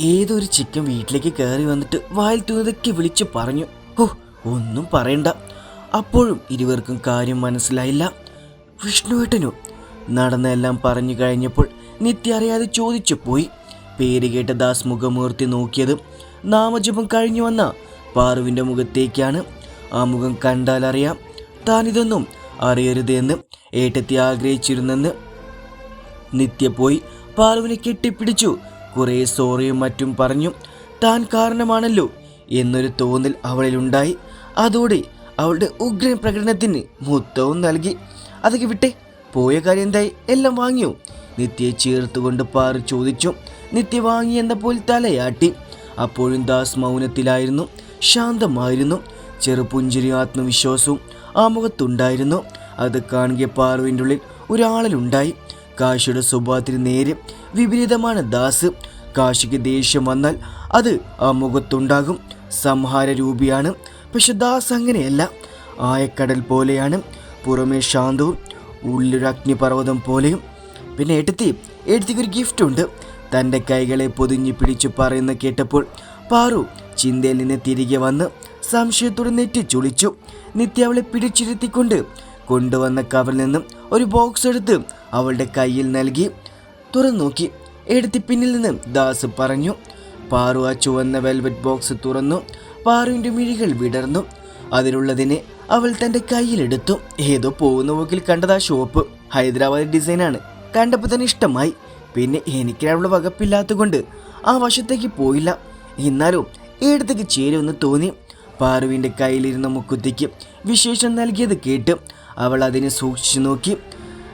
ഏതൊരു ചിക്കൻ വീട്ടിലേക്ക് കയറി വന്നിട്ട് വായിൽ തൂന്നതൊക്കെ വിളിച്ചു പറഞ്ഞു ഓ ഒന്നും പറയണ്ട. അപ്പോഴും ഇരുവർക്കും കാര്യം മനസ്സിലായില്ല. വിഷ്ണുവേട്ടനോ? നടന്നെല്ലാം പറഞ്ഞു കഴിഞ്ഞപ്പോൾ നിത്യ അറിയാതെ ചോദിച്ചു പോയി. പേര് കേട്ട ദാസ് മുഖമൂർത്തി നോക്കിയത് നാമജപം കഴിഞ്ഞു വന്ന പാറുവിന്റെ മുഖത്തേക്കാണ്. ആ മുഖം കണ്ടാൽ കണ്ടാലറിയാം താനിതൊന്നും അറിയരുത് എന്ന് ഏട്ടത്തി ആഗ്രഹിച്ചിരുന്നെന്ന്. നിത്യ പോയി പാറുവിനെ കെട്ടിപ്പിടിച്ചു. കുറേ സോറിയും മറ്റും പറഞ്ഞു. താൻ കാരണമാണല്ലോ എന്നൊരു തോന്നൽ അവളിലുണ്ടായി. അതോടെ അവളുടെ ഉഗ്രൻ പ്രകടനത്തിന് മുത്തവും നൽകി. അതൊക്കെ വിട്ടെ പോയ കാര്യം എന്തായി? എല്ലാം വാങ്ങിയോ? നിത്യയെ ചേർത്തുകൊണ്ട് പാറി ചോദിച്ചു. നിത്യ വാങ്ങി എന്ന പോലെ തലയാട്ടി. അപ്പോഴും ദാസ് മൗനത്തിലായിരുന്നു. ശാന്തമായിരുന്നു. ചെറുപുഞ്ചിരി ആത്മവിശ്വാസവും ആ മുഖത്തുണ്ടായിരുന്നു. അത് കാണുക പാറുവിന്റെ ഉള്ളിൽ ഒരാളിലുണ്ടായി കാശിയുടെ സ്വഭാവത്തിന് നേരെ വിപരീതമാണ് ദാസ്. കാശിക്ക് ദേഷ്യം വന്നാൽ അത് ആ മുഖത്തുണ്ടാകും സംഹാര രൂപിയാണ് പക്ഷെ ദാസ് അങ്ങനെയല്ല. ആയക്കടൽ പോലെയാണ്. പുറമേ ശാന്തവും ഉള്ളിലൊരു അഗ്നിപർവതം പോലെയും. പിന്നെ എടുത്തി എടുത്തിക്ക് ഒരു ഗിഫ്റ്റ് ഉണ്ട്. തന്റെ കൈകളെ പൊതിഞ്ഞു പിടിച്ചു പറയുന്ന കേട്ടപ്പോൾ പാറു ചിന്തയിൽ നിന്ന് തിരികെ വന്ന് സംശയത്തോടെ നെറ്റി ചുളിച്ചു. നിത്യ അവളെ പിടിച്ചിരുത്തിക്കൊണ്ട് കൊണ്ടുവന്ന കവറിൽ നിന്നും ഒരു ബോക്സ് എടുത്ത് അവളുടെ കയ്യിൽ നൽകി. തുറന്നു നോക്കി. എടുത്തി പിന്നിൽ നിന്ന് ദാസ് പറഞ്ഞു. പാറു ആ ചുവന്ന വെൽവെറ്റ് ബോക്സ് തുറന്നു. പാറുവിന്റെ മിഴികൾ വിടർന്നു. അതിലുള്ളതിനെ അവൾ തന്റെ കയ്യിലെടുത്തു ഏതോ പോകുന്ന പോക്കിൽ കണ്ടത് ആ ഷോപ്പ് ഹൈദരാബാദ് ഡിസൈനാണ് കണ്ടപ്പോൾ തന്നെ ഇഷ്ടമായി. പിന്നെ എനിക്ക് അവളുടെ വകപ്പില്ലാത്തതുകൊണ്ട് ആ വശത്തേക്ക് പോയില്ല. എന്നാലും എടുത്തേക്ക് ചേരുമെന്ന് തോന്നി. പാറുവിന്റെ കയ്യിലിരുന്ന മുക്കുത്തിക്ക് വിശേഷം നൽകിയത് കേട്ട് അവൾ അതിനെ സൂക്ഷിച്ചു നോക്കി.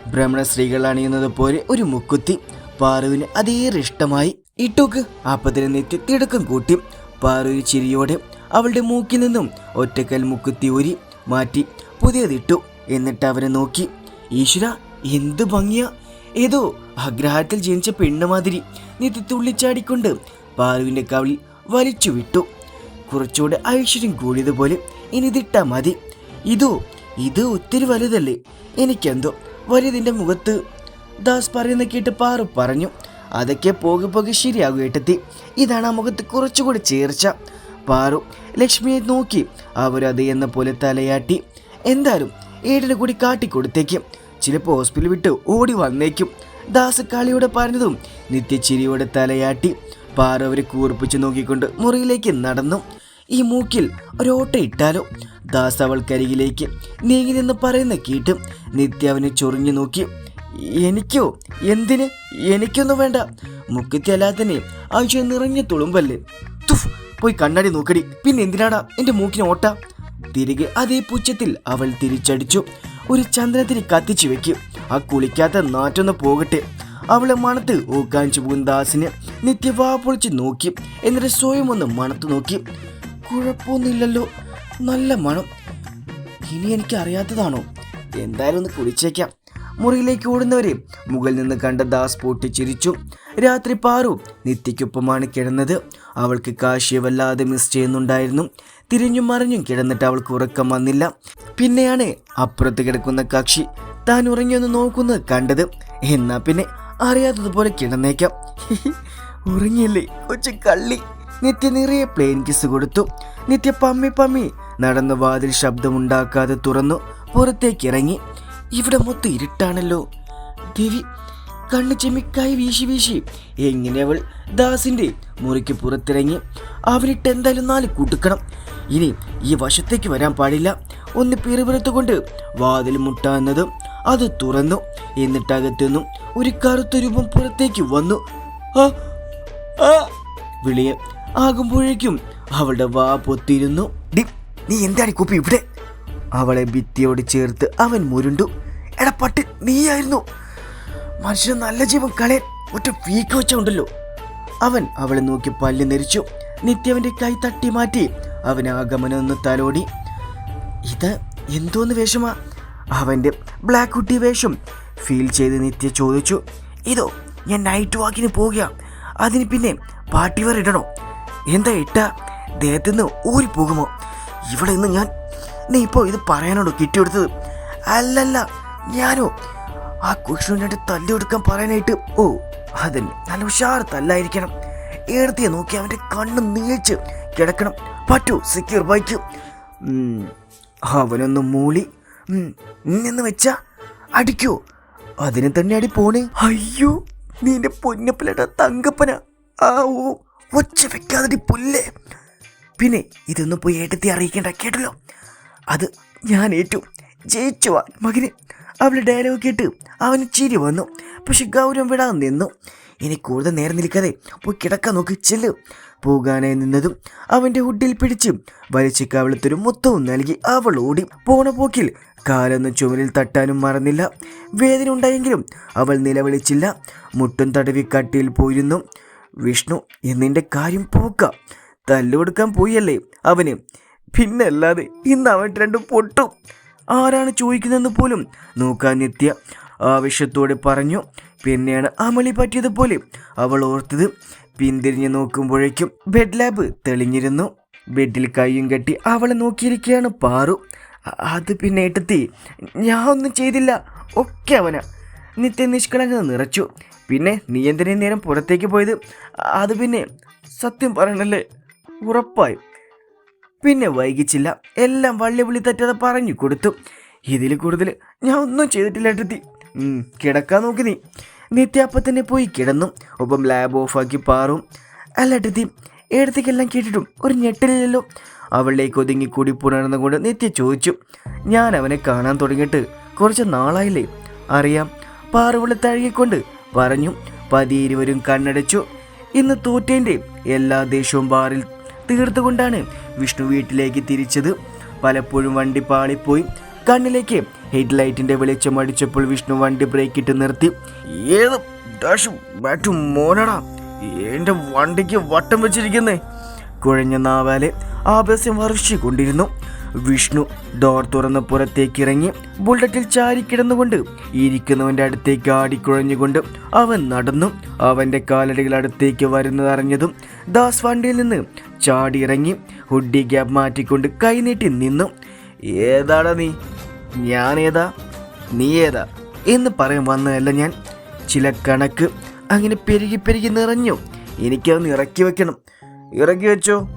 ഭ്രമണ സ്ത്രീകൾ അണിയുന്നത് പോലെ ഒരു മുക്കുത്തി. പാറുവിന് അതേറെ ഇഷ്ടമായി. ഇട്ടോക്ക്. അപ്പത്തിന് നെറ്റി തിടുക്കം കൂട്ടി. പാറുവിന് ചിരിയോടെ അവളുടെ മൂക്കിൽ നിന്നും ഒറ്റക്കൽ മുക്കുത്തി ഊരി മാറ്റി പുതിയതിട്ടു. എന്നിട്ട് അവനെ നോക്കി. ഈശ്വര എന്ത് ഭംഗിയ. ഏതോ ആഗ്രഹത്തിൽ ജനിച്ച പെണ്ണുമാതിരി നിത്യ തുള്ളിച്ചാടിക്കൊണ്ട് പാറുവിന്റെ കവിളിൽ വലിച്ചു വിട്ടു. കുറച്ചുകൂടെ ഐശ്വര്യം കൂടിയതുപോലെ ഇനി ഇതിട്ടാ മതി. ഇതോ ഇത് ഒത്തിരി വലുതല്ലേ. എനിക്കെന്തോ വലുതിന്റെ മുഖത്ത് ദാസ് പറയുന്ന കേട്ട് പാറു പറഞ്ഞു. അതൊക്കെ പോകെ പോകെ ശരിയാകും ഏട്ടത്തി. ഇതാണ് ആ മുഖത്ത് കുറച്ചുകൂടി ചേർച്ച. പാറു ലക്ഷ്മിയെ നോക്കി അവരത് എന്ന പോലെ തലയാട്ടി. എന്തായാലും ഏടിന് കൂടി കാട്ടിക്കൊടുത്തേക്കും. ചിലപ്പോൾ ഹോസ്പിറ്റൽ വിട്ട് ഓടി വന്നേക്കും. ദാസ് കളിയോടെ പറഞ്ഞതും നിത്യച്ചിരിയോടെ തലയാട്ടി. പാറു അവരെ കൂർപ്പിച്ച് നോക്കിക്കൊണ്ട് മുറിയിലേക്ക് നടന്നു. ഈ മൂക്കിൽ ഒരോട്ട ഇട്ടാലോ? ദാസ് അവൾക്കരികിലേക്ക് നീങ്ങി നിന്ന് പറയുന്ന കേട്ട് നിത്യ അവനെ ചൊറിഞ്ഞു നോക്കി. എനിക്കോ? എന്തിന്? എനിക്കൊന്നും വേണ്ട. മുക്കത്തി ആവശ്യം നിറഞ്ഞ തുളുമ്പല്ലേ. തുഫ് പോയി കണ്ണാടി നോക്കടി. പിന്നെ എന്തിനാടാ എന്റെ മൂക്കിന് ഓട്ട? തിരികെ അതേ പുച്ഛത്തിൽ അവൾ തിരിച്ചടിച്ചു. ഒരു ചന്ദ്രത്തിരി കത്തിച്ചു വെക്കും. ആ കുളിക്കാത്ത നാറ്റൊന്ന് പോകട്ടെ. അവളെ മണത്ത് ഓക്കാഞ്ചു പോകുന്ന നിത്യവാ പൊളിച്ച് നോക്കി. എന്നിട്ട് സ്വയം ഒന്ന് മണത്ത് നോക്കി. കുഴപ്പമൊന്നുമില്ലല്ലോ. നല്ല മണം. ഇനി എനിക്ക് അറിയാത്തതാണോ? എന്തായാലും ഒന്ന് കുളിച്ചേക്കാം. മുറിയിലേക്ക് ഓടുന്നവരെ മുകളിൽ നിന്ന് കണ്ട ദാസ് പൊട്ടിച്ചിരിച്ചു. രാത്രി പാറു നിത്യയ്ക്കൊപ്പമാണ് കിടന്നത്. അവൾക്ക് കാശിയെ വല്ലാതെ മിസ് ചെയ്യുന്നുണ്ടായിരുന്നു. തിരിഞ്ഞും മറിഞ്ഞും കിടന്നിട്ട് അവൾക്ക് ഉറക്കം വന്നില്ല. പിന്നെയാണ് അപ്പുറത്ത് കിടക്കുന്ന കക്ഷി താൻ ഉറങ്ങിയൊന്ന് നോക്കുന്നത് കണ്ടത്. എന്നാ പിന്നെ അറിയാത്തതുപോലെ കിടന്നേക്കാം. ഉറങ്ങിയല്ലേ? കൊച്ചു കള്ളി. നിത്യ നിറയെ പ്ലെയിൻ കിസ് കൊടുത്തു. നിത്യ പമ്മി പമ്മി നടന്ന് വാതിൽ ശബ്ദമുണ്ടാക്കാതെ തുറന്നു. പുറത്തേക്ക് ഇറങ്ങി. ഇവിടെ മൊത്തം ഇരുട്ടാണല്ലോ. ദേവി കണ്ണ് ചെമ്മിക്കായി വീശി വീശി. എങ്ങനെ അവൾ ദാസിന്റെ മുറിക്ക് പുറത്തിറങ്ങി? അവരിട്ട് എന്തായാലും നാല് കൂട്ടുക്കണം ഇനി ഈ വശത്തേക്ക് വരാൻ പാടില്ല. ഒന്ന് പിറുപിറുത്തുകൊണ്ട് വാതിൽ മുട്ടാന്നതും അത് തുറന്നു. എന്നിട്ട് അകത്തുനിന്നും ഒരു കറുത്ത രൂപം പുറത്തേക്ക് വന്നു. വിളിയ ആകുമ്പോഴേക്കും അവളുടെ വാ പൊത്തിയിരുന്നു നീ എന്താണ് കുപ്പി ഇവിടെ? അവളെ ഭിത്തിയോട് ചേർത്ത് അവൻ മുരുണ്ടു. എടാ പട്ടി നീയായിരുന്നു. മനുഷ്യൻ നല്ല ജീവൻ കളയാൻ ഒറ്റ വീക്ക് വെച്ചുണ്ടല്ലോ. അവൻ അവളെ നോക്കി പല്ല് നെരിച്ചു. നിത്യവന്റെ കൈ തട്ടി മാറ്റി അവൻ ആഗമനം ഒന്ന് തലോടി. ഇത് എന്തോന്ന് വേഷമാ? അവന്റെ ബ്ലാക്ക് കുട്ടി വേഷം ഫീൽ ചെയ്ത് നിത്യ ചോദിച്ചു. ഇതോ ഞാൻ നൈറ്റ് വാക്കിന് പോകുക അതിന് പിന്നെ പാർട്ടി വെയർ ഇടണോ? എന്താ ഇട്ട? ദേഹത്തുനിന്ന് ഊരി പോകുമോ? ഇവിടെ നിന്ന് ഞാൻ നീ ഇപ്പോൾ ഇത് പറയാനാണോ കിട്ടിയെടുത്തത്? അല്ലല്ല ഞാനോ? ആ കുഷ്ണുവിനായിട്ട് തല്ലി കൊടുക്കാൻ പറയാനായിട്ട് ഓ അതന്നെ. നല്ല ഉഷാർ തല്ലായിരിക്കണം. ഏടത്തിയെ നോക്കി അവന്റെ കണ്ണ് നീച്ച് കിടക്കണം. പറ്റൂ സെക്യൂർ ബൈക്ക് അവനൊന്ന് മൂളി. എന്ന് വെച്ചാ അടിക്കോ. അതിനെ തന്നെ അടി പോണേ. അയ്യോ നിന്റെ പൊന്നപ്പലട തങ്കപ്പന. ആ ഓ ഒച്ച വെക്കാതെ പുല്ലേ. പിന്നെ ഇതൊന്നും പോയി ഏട്ടത്തി അറിയിക്കേണ്ട കേട്ടല്ലോ? അത് ഞാൻ ഏറ്റു. ജയിച്ചു മകന്. അവളുടെ ഡയലോഗ് കേട്ട് അവന് ചിരി വന്നു. പക്ഷെ ഗൗരവം വിടാൻ നിന്നു. ഇനി കൂടുതൽ നേരം നിൽക്കാതെ പോയി കിടക്കാൻ നോക്കി ചെല്ലു. പോകാനായി നിന്നതും അവന്റെ ഹുഡിൽ പിടിച്ച് വലിച്ച് കവിളത്തൊരു മുത്തവും നൽകി അവൾ ഓടി. പോണ പോക്കിൽ കാലൊന്ന് ചുമലിൽ തട്ടാനും മറന്നില്ല. വേദന ഉണ്ടായെങ്കിലും അവൾ നിലവിളിച്ചില്ല. മുട്ടും തടവി കട്ടിയിൽ പോയിരുന്നു. വിഷ്ണു എന്നിന്റെ കാര്യം പോക്ക. തല്ലുകൊടുക്കാൻ പോയല്ലേ അവന്. പിന്നല്ലാതെ ഇന്ന് അവൻ രണ്ടും പൊട്ടും. ആരാണ് ചോദിക്കുന്നതെന്ന് പോലും നോക്കാൻ നിത്യ ആവശ്യത്തോടെ പറഞ്ഞു പിന്നെയാണ് അമളി പറ്റിയതുപോലെ. അവൾ ഓർത്തത് പിന്തിരിഞ്ഞ് നോക്കുമ്പോഴേക്കും ബെഡ് ലാബ് തെളിഞ്ഞിരുന്നു. ബെഡിൽ കൈയും കെട്ടി അവളെ നോക്കിയിരിക്കുകയാണ് പാറു. അത് പിന്നെ ഏട്ടത്തി ഞാൻ ഒന്നും ചെയ്തില്ല. ഒക്കെ അവന. നിത്യ നിഷ്കളങ്കത നിറച്ചു. പിന്നെ നീ എന്തിനേ നേരം പുറത്തേക്ക് പോയത്? അത് പിന്നെ സത്യം പറയണല്ലേ. ഉറപ്പായും. പിന്നെ വൈകിച്ചില്ല. എല്ലാം വള്ളി വിളി തെറ്റാതെ പറഞ്ഞു കൊടുത്തു. ഇതിൽ കൂടുതൽ ഞാൻ ഒന്നും ചെയ്തിട്ടില്ല ഏട്ടത്തി കിടക്കാൻ നോക്കി നീ. നിത്യാപ്പ തന്നെ പോയി കിടന്നു. ഒപ്പം ലാബ് ഓഫാക്കി പാറും. അല്ല ഏട്ടത്തി ഏടത്തേക്കെല്ലാം കേട്ടിട്ടും ഒരു ഞെട്ടലില്ലല്ലോ അവളിലേക്ക് ഒതുങ്ങി കൂടി പുണർന്നുകൊണ്ട് നിത്യ ചോദിച്ചു ഞാൻ അവനെ കാണാൻ തുടങ്ങിയിട്ട് കുറച്ച് നാളായില്ലേ? അറിയാം. പാറുവിളി തഴുകിക്കൊണ്ട് പറഞ്ഞു. പതിയിരുവരും കണ്ണടച്ചു. ഇന്ന് തോറ്റേന്റെ എല്ലാ ദേഷ്യവും ബാറിൽ തീർത്തുകൊണ്ടാണ് വിഷ്ണു വീട്ടിലേക്ക് തിരിച്ചത്. പലപ്പോഴും വണ്ടി പാളിപ്പോയി. കണ്ണിലേക്ക് ഹെഡ്ലൈറ്റിന്റെ വെളിച്ചം അടിച്ചപ്പോൾ വിഷ്ണു വണ്ടി ബ്രേക്ക് ഇട്ട് നിർത്തി. ഏത് മോനടാ എന്റെ വണ്ടിക്ക് വട്ടം വെച്ചിരിക്കുന്നേ. കുഴഞ്ഞ നാവാലെ ആവേശം വർഷിക്കൊണ്ടിരുന്നു വിഷ്ണു ഡോർ തുറന്ന് പുറത്തേക്ക് ഇറങ്ങി ബുള്ളറ്റിൽ ചാരി കിടന്നുകൊണ്ട് ഇരിക്കുന്നവന്റെ അടുത്തേക്ക് ആടിക്കുഴഞ്ഞുകൊണ്ട് അവൻ നടന്നു. അവന്റെ കാലടികൾ അടുത്തേക്ക് വരുന്നതറിഞ്ഞതും ദാസ് വണ്ടിയിൽ നിന്ന് ചാടി ഇറങ്ങി ഹുഡി ഗ്യാപ് മാറ്റിക്കൊണ്ട് കൈനീട്ടി നിന്നു. ഏതാടാ നീ? ഞാൻ ഏതാ നീ ഏതാ എന്ന് പറയാൻ വന്നതല്ല ഞാൻ. ചില കണക്ക് അങ്ങനെ പെരുകി പെരുകി നിറഞ്ഞു. എനിക്കതൊന്ന് ഇറക്കി വെക്കണം. ഇറക്കി വെച്ചോ?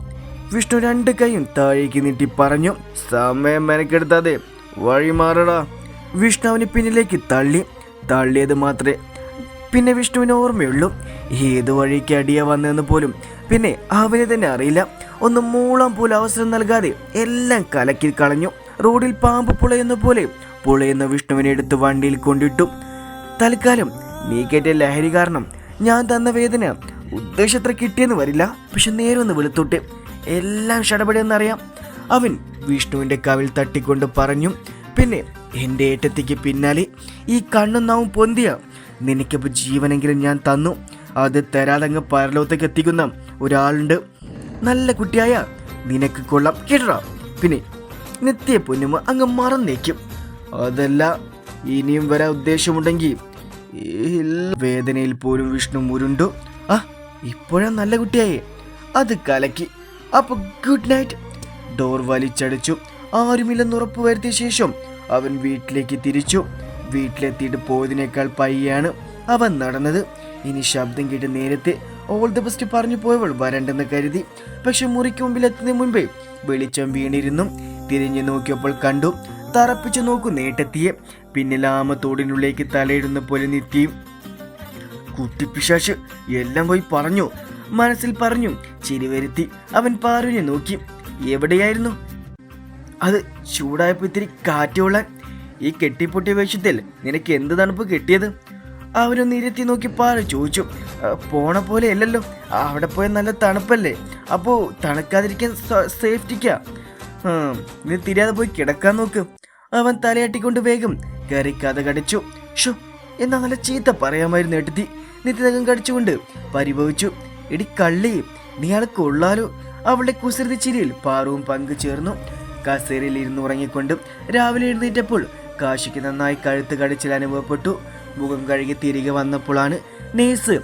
വിഷ്ണു രണ്ട് കൈയും താഴേക്ക് നീട്ടി പറഞ്ഞു. സമയം മെനക്കെടുത്താതെ വഴി മാറടാ. വിഷ്ണു അവന് പിന്നിലേക്ക് തള്ളി. തള്ളിയത് മാത്രമേ പിന്നെ വിഷ്ണുവിന് ഓർമ്മയുള്ളൂ. ഏത് വഴിക്ക് അടിയ വന്നതെന്ന് പോലും പിന്നെ അവന് തന്നെ അറിയില്ല. ഒന്ന് മൂളാൻ പോലും അവസരം നൽകാതെ എല്ലാം കലക്കി കളഞ്ഞു. റോഡിൽ പാമ്പ് പുളയുന്ന പോലെ പുളയുന്ന വിഷ്ണുവിനെ എടുത്ത് വണ്ടിയിൽ കൊണ്ടിട്ടു. തൽക്കാലം നീ കേട്ട ലഹരി കാരണം ഞാൻ തന്ന വേദന ഉദ്ദേശത്ര കിട്ടിയെന്ന് വരില്ല. പക്ഷെ നേരെ ഒന്ന് വെളുത്തോട്ടെ. എല്ലാം ഷടപടിയെന്നറിയാം അവൻ വിഷ്ണുവിന്റെ കവിൽ തട്ടിക്കൊണ്ട് പറഞ്ഞു പിന്നെ എന്റെ ഏട്ടത്തിക്ക് പിന്നാലെ ഈ കണ്ണും നാവും പൊന്തിയ നിനക്കിപ്പോൾ ജീവനെങ്കിലും ഞാൻ തന്നു. അത് തരാതങ്ങ് പരലോകത്തേക്ക് എത്തിക്കുന്ന ഒരാളുണ്ട്. നല്ല കുട്ടിയായ നിനക്ക് കൊള്ളാം കിടറാം പിന്നെ നിത്യ പൊന്നുമ അങ്ങ് മറന്നേക്കും. അതല്ല ഇനിയും വരാൻ ഉദ്ദേശമുണ്ടെങ്കിൽ വേദനയിൽ പോലും വിഷ്ണു മുരുണ്ടു. ആ ഇപ്പോഴാ നല്ല കുട്ടിയായേ. അത് കലക്കി. അപ്പൊ ഗുഡ് നൈറ്റ്. ഡോർ വലിച്ചടിച്ചു. ആരുമില്ലെന്ന് ഉറപ്പ് വരുത്തിയ ശേഷം അവൻ വീട്ടിലേക്ക് തിരിച്ചു. വീട്ടിലെത്തിയിട്ട് പോയതിനേക്കാൾ പയ്യാണ് അവൻ നടന്നത്. ഇനി ശബ്ദം കേട്ട് നേരത്തെ ഓൾ ദ ബെസ്റ്റ് പറഞ്ഞു പോയവൾ വരണ്ടെന്ന് കരുതി. പക്ഷെ മുറിക്ക് മുമ്പിൽ എത്തുന്നതിന് മുൻപേ വെളിച്ചം വീണിരുന്നു. തിരിഞ്ഞു നോക്കിയപ്പോൾ കണ്ടു തറപ്പിച്ചു നോക്കു നേട്ടെത്തിയെ. പിന്നിലാമ തോടിനുള്ളിലേക്ക് തലയിടുന്ന പോലെ നിത്യം. കുട്ടിപ്പിശാശ് എല്ലാം പോയി പറഞ്ഞു മനസ്സിൽ പറഞ്ഞു ചിരി വരുത്തി. അവൻ പാറുവിനെ നോക്കി എവിടെയായിരുന്നു? അത് ചൂടായപ്പോ ഇത്തിരി കാറ്റുകൊള്ളാൻ ഈ കെട്ടിപ്പൊട്ടിയ വേഷത്തിൽ നിനക്ക് എന്ത് തണുപ്പ് കിട്ടിയത്? അവനൊന്ന് ഇരുത്തി നോക്കി പാറ ചോദിച്ചു. പോണ പോലെ അല്ലല്ലോ. അവിടെ പോയാൽ നല്ല തണുപ്പല്ലേ. അപ്പോൾ തണുക്കാതിരിക്കാൻ സേഫ്റ്റിക്കാ. നീ തിരിയാതെ പോയി കിടക്കാൻ നോക്ക്. അവൻ തലയാട്ടിക്കൊണ്ട് വേഗം കയറി കഥ കടിച്ചു. ഷോ എന്നാ നല്ല ചീത്ത പറയാമായിരുന്നു എടുത്തി നിത്യതകം കടിച്ചുകൊണ്ട് പരിഭവിച്ചു. ഇടി കള്ളി നീ ആളെ കൊള്ളാലോ. അവളുടെ കുസൃതി ചിരിയിൽ പാറുവും പങ്കു ചേർന്നു. കസേരയിൽ ഇരുന്ന് ഉറങ്ങിക്കൊണ്ട് രാവിലെ എഴുന്നേറ്റപ്പോൾ കാശിക്ക് നന്നായി കഴുത്ത് കടിച്ചിൽ അനുഭവപ്പെട്ടു. മുഖം കഴുകി തിരികെ വന്നപ്പോഴാണ് നേഴ്സ്.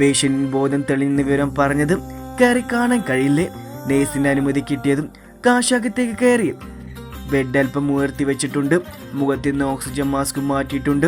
പേഷ്യന്റ് ബോധം തെളിഞ്ഞ വിവരം പറഞ്ഞത് കയറി കാണാൻ കഴിയില്ലേ? നേഴ്സിന്റെ അനുമതി കിട്ടിയതും കാശാകത്തേക്ക് കയറി. ബെഡ് അല്പം ഉയർത്തി വെച്ചിട്ടുണ്ട്. മുഖത്തിൽ നിന്ന് ഓക്സിജൻ മാസ്ക് മാറ്റിയിട്ടുണ്ട്.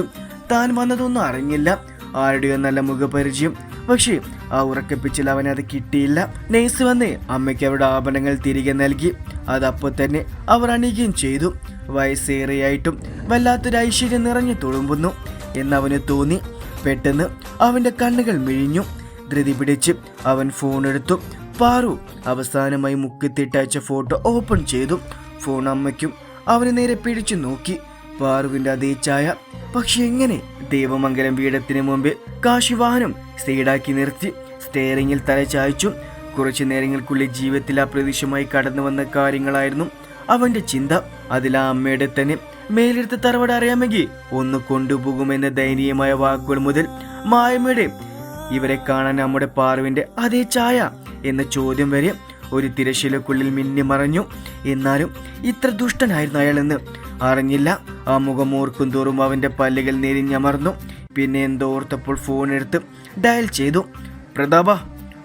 താൻ വന്നതൊന്നും അറിഞ്ഞില്ല. ആരുടെയോ നല്ല മുഖപരിചയം. പക്ഷേ ആ ഉറക്കപ്പിച്ചിൽ അവൻ അത് കിട്ടിയില്ല. നേഴ്സ് വന്ന് അമ്മയ്ക്ക് അവരുടെ ആഭരണങ്ങൾ തിരികെ നൽകി. അതപ്പോൾ തന്നെ അവർ അണിയുകയും ചെയ്തു. വയസ്സേറെയായിട്ടും വല്ലാത്തൊരു ഐശ്വര്യം നിറഞ്ഞു തുളുമ്പുന്നു. എന്നവന് തോന്നി. പെട്ടെന്ന് അവന്റെ കണ്ണുകൾ മിഴിഞ്ഞു. ധൃതി പിടിച്ച് അവൻ ഫോൺ എടുത്തു. പാറു അവസാനമായി മുക്കത്തിട്ടയച്ച ഫോട്ടോ ഓപ്പൺ ചെയ്തു. ഫോൺ അമ്മയ്ക്കും അവന് നേരെ പിടിച്ചു നോക്കി. പാറുവിന്റെ അതേ ചായ പക്ഷെ എങ്ങനെ? ദേവമംഗലം പീഠത്തിന് മുമ്പിൽ കാശി വാഹനം സൈഡാക്കി നിർത്തി. സ്റ്റെയറിങ്ങിൽ തല ചായച്ചു. കുറച്ചു നേരങ്ങൾക്കുള്ളിൽ ജീവിതത്തിൽ അപ്രതീക്ഷമായി കടന്നു വന്ന കാര്യങ്ങളായിരുന്നു അവന്റെ ചിന്ത. അതിൽ ആ അമ്മയുടെ തന്നെ മേലെടുത്ത് തറവട അറിയാമെങ്കിൽ ഒന്ന് കൊണ്ടുപോകുമെന്ന ദയനീയമായ വാക്കുകൾ മുതൽ മായമ്മയുടെ ഇവരെ കാണാൻ നമ്മുടെ പാർവിന്റെ അതേ ചായ എന്ന ചോദ്യം വരെ ഒരു തിരശീലക്കുള്ളിൽ മിന്നി മറഞ്ഞു. എന്നാലും ഇത്ര ദുഷ്ടനായിരുന്നു അയാളെന്ന് അറിഞ്ഞില്ല. ആ മുഖം ഓർക്കും തോറും അവന്റെ പല്ലുകൾ നെരിഞ്ഞമർന്നു. പിന്നെ എന്തോ ഓർത്തപ്പോൾ ഫോൺ എടുത്ത് ഡയൽ ചെയ്തു. പ്രതാപ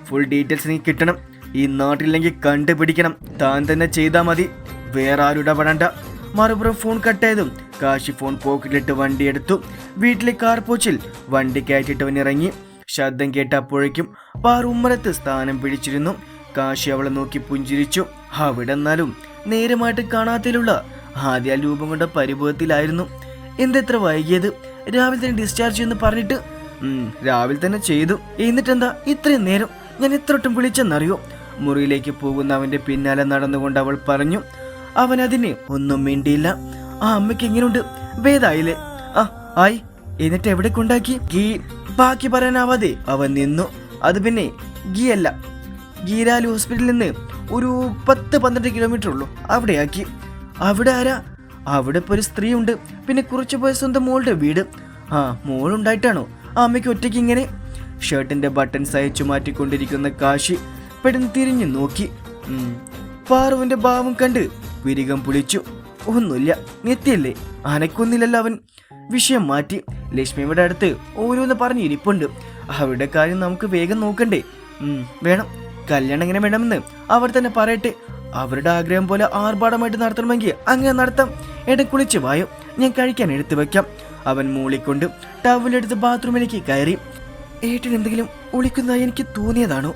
ഫുൾ ഡീറ്റെയിൽസ് നീ കിട്ടണം. ഈ നാട്ടിലെങ്കിൽ കണ്ടുപിടിക്കണം. താൻ തന്നെ ചെയ്താൽ മതി. വേറെ ആരും ഇടപെടണ്ട. മറുപുറം ഫോൺ കട്ടായതും കാശി ഫോൺ പോക്കറ്റിലിട്ട് വണ്ടി എടുത്തു. വീട്ടിലെ കാർ പോച്ചിൽ വണ്ടി കയറ്റിട്ടവൻ ഇറങ്ങി. ശബ്ദം കേട്ട അപ്പോഴേക്കും പാർ ഉമ്മറത്ത് സ്ഥാനം പിടിച്ചിരുന്നു. കാശി അവളെ നോക്കി പുഞ്ചിരിച്ചു. അവിടെ എന്നാലും നേരമായിട്ട് കാണാത്തിലുള്ള ആദ്യ രൂപം കൊണ്ട പരിഭവത്തിലായിരുന്നു. എന്തെത്ര വൈകിയത്? രാവിലെ തന്നെ ഡിസ്ചാർജ് എന്ന് പറഞ്ഞിട്ട്. രാവിലെ തന്നെ ചെയ്തു. എന്നിട്ടെന്താ ഇത്രയും നേരം? ഞാൻ എത്ര വട്ടം വിളിച്ചെന്നറിയോ? മുറിയിലേക്ക് പോകുന്ന അവന്റെ പിന്നാലെ നടന്നുകൊണ്ട് അവൾ പറഞ്ഞു. അവൻ അതിന് ഒന്നും മിണ്ടിയില്ല. ആ അമ്മയ്ക്ക് എങ്ങനെയുണ്ട് ഭേദായില്ലേ ആ ആയി. എന്നിട്ട് എവിടെ കൊണ്ടാക്കി? ഗീ ബാക്കി പറയാനാവാതെ അവൻ നിന്നു. അത് പിന്നെ ഗീ അല്ല. ഗീരാലി ഹോസ്പിറ്റലിൽ നിന്ന് ഒരു പത്ത് പന്ത്രണ്ട് കിലോമീറ്റർ ഉള്ളൂ. അവിടെയാക്കി. അവിടെ ആരാ? അവിടെ ഇപ്പോൾ ഒരു സ്ത്രീ ഉണ്ട് പിന്നെ കുറച്ച് പോയ സ്വന്തം മോളുടെ വീട്. ആ മോളുണ്ടായിട്ടാണോ? ആ അമ്മയ്ക്ക് ഒറ്റയ്ക്ക് ഇങ്ങനെ ഷർട്ടിന്റെ ബട്ടൺസ് അയച്ചു മാറ്റിക്കൊണ്ടിരിക്കുന്ന കാശി പെട്ടെന്ന് തിരിഞ്ഞു നോക്കി. പാറുവിന്റെ ഭാവം കണ്ട് പിരികം പുളിച്ചു. ഒന്നുമില്ല നെത്തിയല്ലേ അനക്കൊന്നില്ലല്ലോ അവൻ. വിഷയം മാറ്റി. ലക്ഷ്മിയുടെ അടുത്ത് ഓരോന്ന് പറഞ്ഞ് ഇരിപ്പുണ്ട്. അവരുടെ കാര്യം നമുക്ക് വേഗം നോക്കണ്ടേ? വേണം. കല്യാണം എങ്ങനെ വേണമെന്ന് അവർ തന്നെ പറയട്ടെ. അവരുടെ ആഗ്രഹം പോലെ ആർഭാടമായിട്ട് നടത്തണമെങ്കിൽ അങ്ങനെ നടത്താം. എടെ കുളിച്ച് വായോ. ഞാൻ കഴിക്കാൻ എടുത്തു വെക്കാം. അവൻ മൂളിക്കൊണ്ട് ടവലെടുത്ത് ബാത്റൂമിലേക്ക് കയറി. ഏട്ടൻ എന്തെങ്കിലും ഒളിക്കുന്നതായി എനിക്ക് തോന്നിയതാണോ?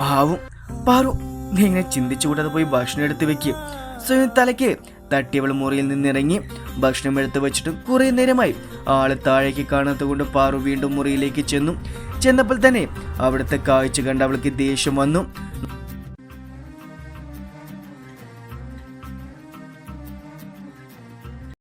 ആവും. പാറു നീ ഇങ്ങനെ ചിന്തിച്ചുകൂടാതെ പോയി ഭക്ഷണം എടുത്ത് വെക്ക്. സ്വയം തലയ്ക്ക് തട്ടിയവൾ മുറിയിൽ നിന്നിറങ്ങി ഭക്ഷണം എടുത്തു വെച്ചിട്ട് കുറെ നേരമായി ആൾ താഴേക്ക് കാണാത്തതുകൊണ്ട് പാറു വീണ്ടും മുറിയിലേക്ക് ചെന്നു. ചെന്നപ്പോൾ തന്നെ അവിടുത്തെ കാഴ്ച കണ്ട് അവൾക്ക് ദേഷ്യം വന്നു.